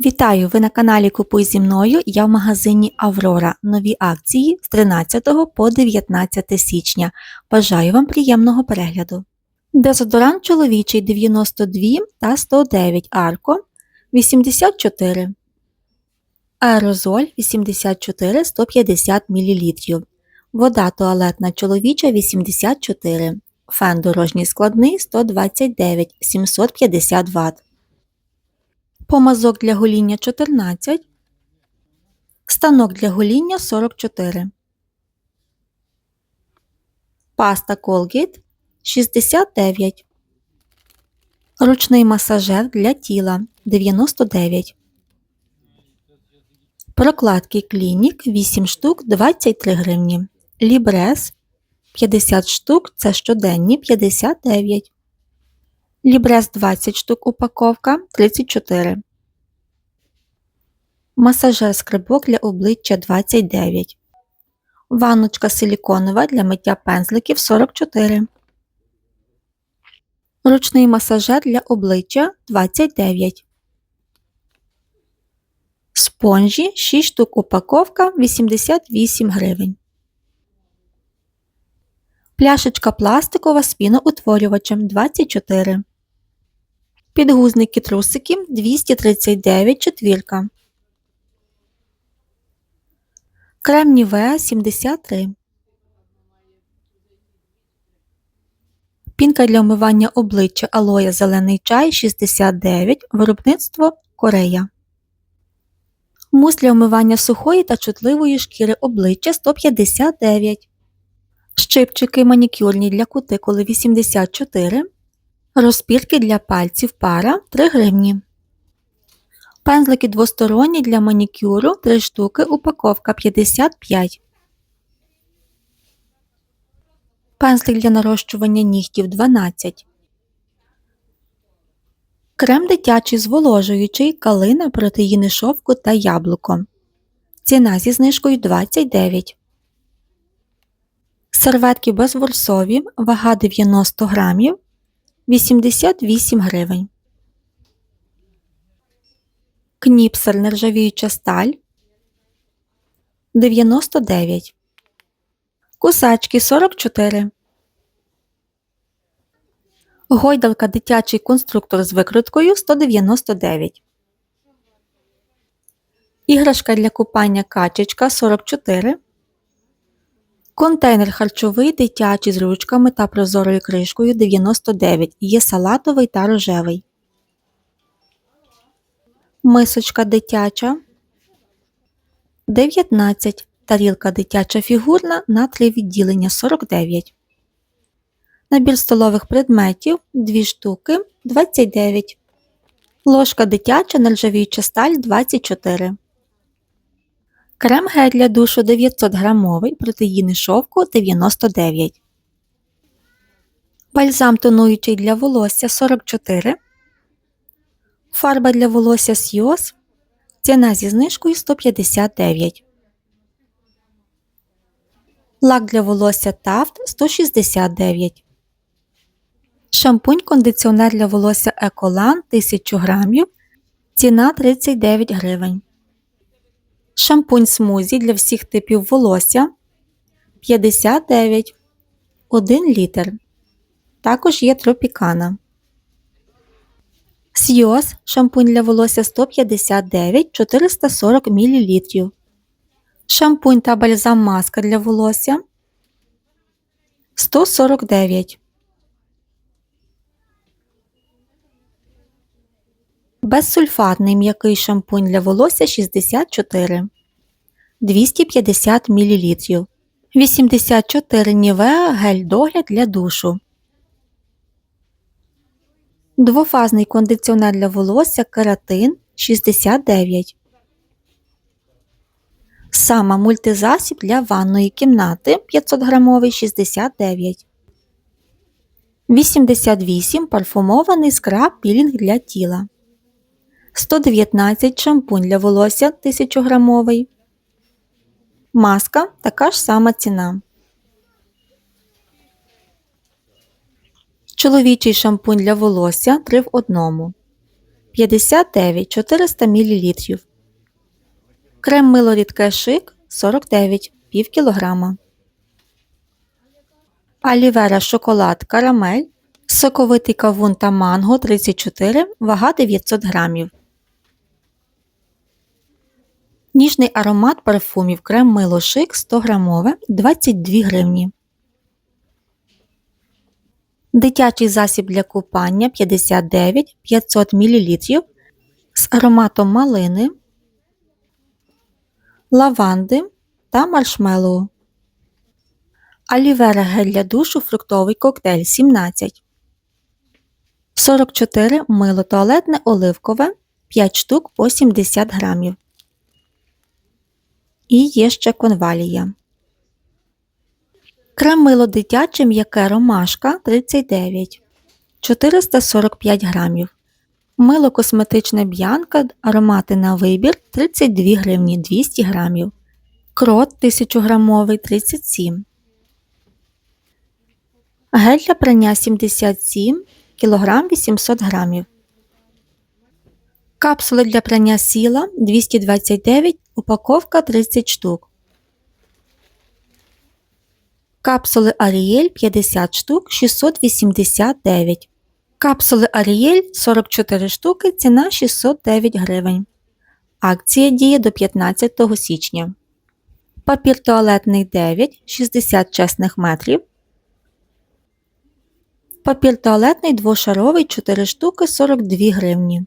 Вітаю! Ви на каналі Купуй зі мною. Я в магазині Аврора. Нові акції з 13 по 19 січня. Бажаю вам приємного перегляду. Дезодорант чоловічий 92 та 109 арко 84. Аерозоль 84 150 мл. Вода туалетна чоловіча 84. Фен дорожній складний 129 750 Вт. Помазок для гоління 14. Станок для гоління 44. Паста Colgate 69. Ручний масажер для тіла 99. Прокладки Клінік 8 штук 23 гривні. Лібрес 50 штук це щоденні 59. Лібрес 20 штук упаковка 34. Масажер скрибок для обличчя 29. Ванночка силіконова для миття пензликів 44. Ручний масажер для обличчя 29. Спонжі 6 штук упаковка 88 гривень. Пляшечка пластикова з піноутворювачем 24. Підгузники трусики 239 четвірка. Крем Нівеа 73. Пінка для омивання обличчя алоя зелений чай 69. Виробництво Корея. Мус для омивання сухої та чутливої шкіри обличчя 159. Щипчики манікюрні для кутикули 84. Розпірки для пальців пара 3 гривні. Пензлики двосторонні для манікюру 3 штуки, упаковка 55. Пензлик для нарощування нігтів 12. Крем дитячий зволожуючий калина протеїни шовку та яблуко. Ціна зі знижкою 29. Серветки безворсові, вага 90 грамів, 88 гривень. Кніпсер нержавіюча сталь 99. Кусачки 44. Гойдалка дитячий конструктор з викруткою 199. Іграшка для купання качечка 44. Контейнер харчовий дитячий з ручками та прозорою кришкою 99. Є салатовий та рожевий. Мисочка дитяча 19. Тарілка дитяча фігурна на 3 відділення 49. Набір столових предметів 2 штуки 29. Ложка дитяча нержавіюча сталь 24. Крем гель для душу 900 грамовий, протеїни шовку 99. Бальзам тонуючий для волосся 44. Фарба для волосся Сйоз. Ціна зі знижкою 159. Лак для волосся Тафт 169. Шампунь кондиціонер для волосся Еколан 1000 грамів. Ціна 39 гривень. Шампунь смузі для всіх типів волосся 59 1 літр. Також є тропікана. Сйоз шампунь для волосся 159 440 мл. Шампунь та бальзам маска для волосся 149. Безсульфатний м'який шампунь для волосся 64 250 мл. 84 Нівеа гель догляд для душу. Двофазний кондиціонер для волосся кератин 69. Сама мультизасіб для ванної кімнати 500 грамовий 69. 88 парфумований скраб пілінг для тіла. 119 шампунь для волосся 1000 грамовий. Маска така ж сама ціна. Чоловічий шампунь для волосся 3 в 1. 59 400 мл. Крем мило рідке шик 49 пів кілограма. Алівера шоколад карамель. Соковитий кавун та манго 34, вага 900 грамів. Ніжний аромат парфумів крем мило шик 100 грамове 22 гривні. Дитячий засіб для купання 59 500 мл з ароматом малини, лаванди та маршмеллоу. Алівера гель для душу фруктовий коктейль 17. 44 мило туалетне оливкове 5 штук по 70 грамів. І є ще конвалія. Крем дитяче м'яке ромашка 39 445 грамів. Мило косметичне б'янка аромати на вибір 32 гривні 200 грамів. Крот 1000 грамовий 37 Гель для прання 77 кг 800 грамів. Капсули для прання сіла 229 упаковка 30 штук. Капсули Аріель 50 штук 689. Капсули Аріель 44 штуки ціна 609 гривень. Акція діє до 15 січня. Папір туалетний 9 60 чесних метрів. Папір туалетний двошаровий 4 штуки 42 гривні.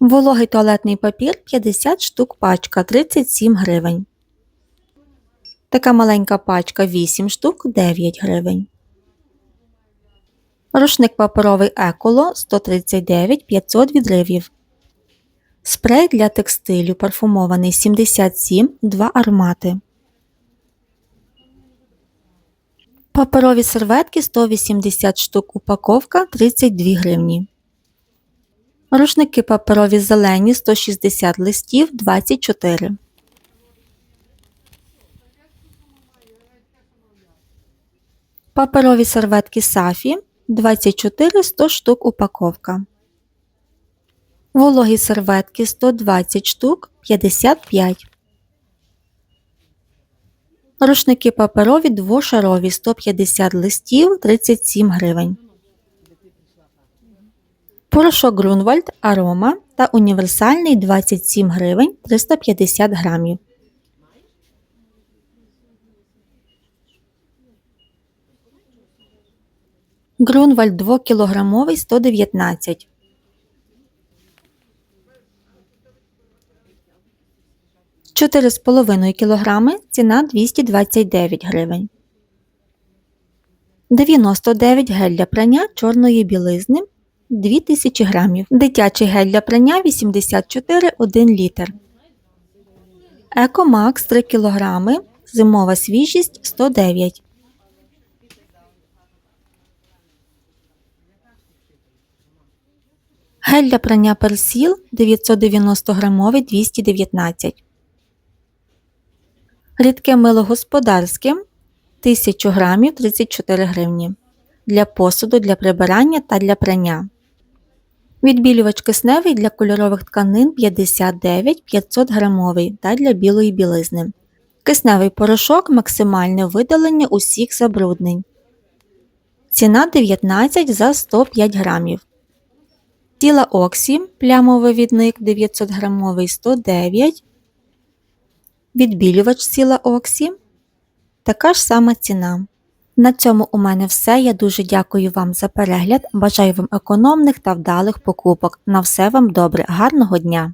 Вологий туалетний папір 50 штук пачка 37 гривень. Така маленька пачка 8 штук 9 гривень. Рушник паперовий еколо 139 500 відривів. Спрей для текстилю парфумований 77 2 аромати. Паперові серветки 180 штук упаковка 32 гривні. Рушники паперові зелені 160 листів 24. Паперові серветки Сафі 24 100 штук упаковка. Вологі серветки 120 штук 55. Рушники паперові двошарові 150 листів 37 гривень. Порошок Грунвальд Арома та універсальний 27 гривень 350 грамів. Грунвальд 2 кілограмовий 119. Чотири з половиною кілограми ціна 229 гривень. 99 гель для прання чорної білизни 2000 грамів. Дитячий гель для прання 84 1 літр. Екомакс 3 кг. Зимова свіжість 109. Гель для прання персіл 990 грамовий 219. Рідке мило господарське 1000 грамів 34 гривні. Для посуду, для прибирання та для прання. Відбілювач кисневий для кольорових тканин 59 500 грамовий та для білої білизни. Кисневий порошок максимальне видалення усіх забруднень. Ціна 19 за 105 грамів. Тіла Оксі плямовий відник 900 грамовий 109 Відбілювач сіла Оксі. Така ж сама ціна. На цьому у мене все. Я дуже дякую вам за перегляд. Бажаю вам економних та вдалих покупок. На все вам добре, гарного дня!